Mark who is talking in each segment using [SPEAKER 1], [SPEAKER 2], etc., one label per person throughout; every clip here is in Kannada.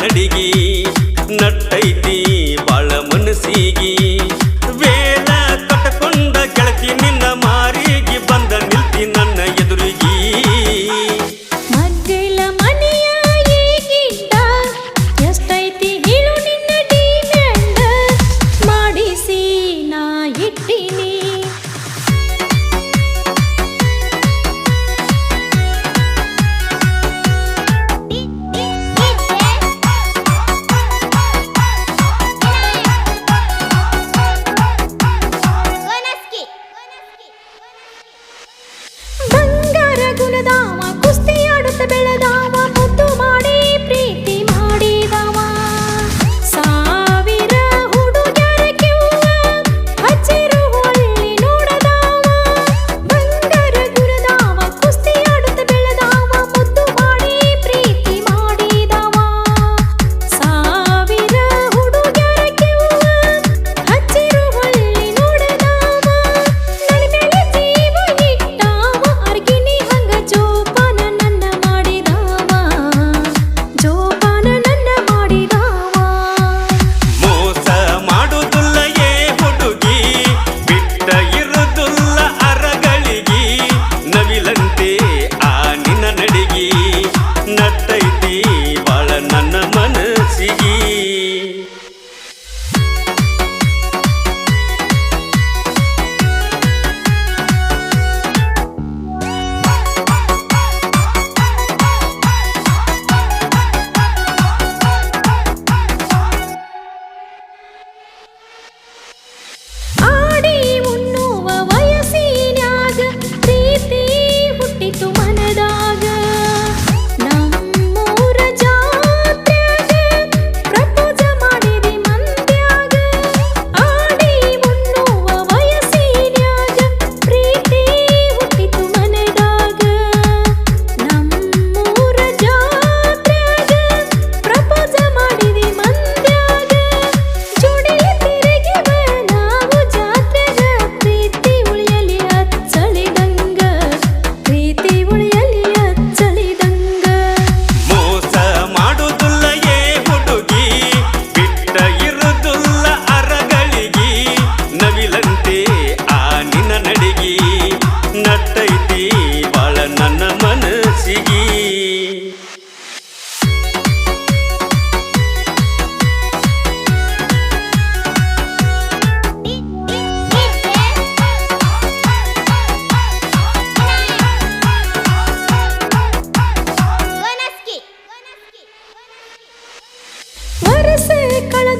[SPEAKER 1] ನಡಿಗಿ ನಟ್ಟೈತಿ ಬಾಳ ಮನಸ್ಸಿಗಿ.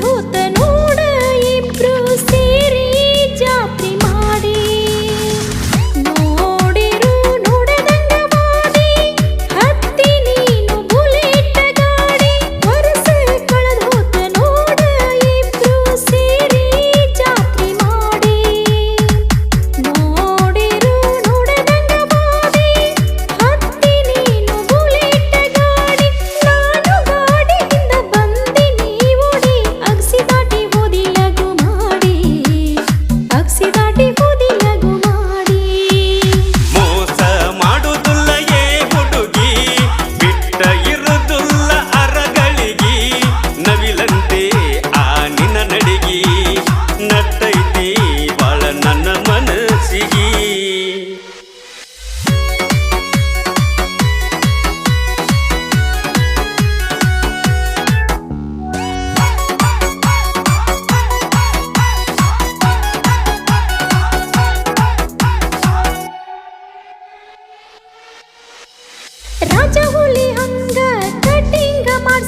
[SPEAKER 2] ধুতে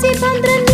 [SPEAKER 2] से बंद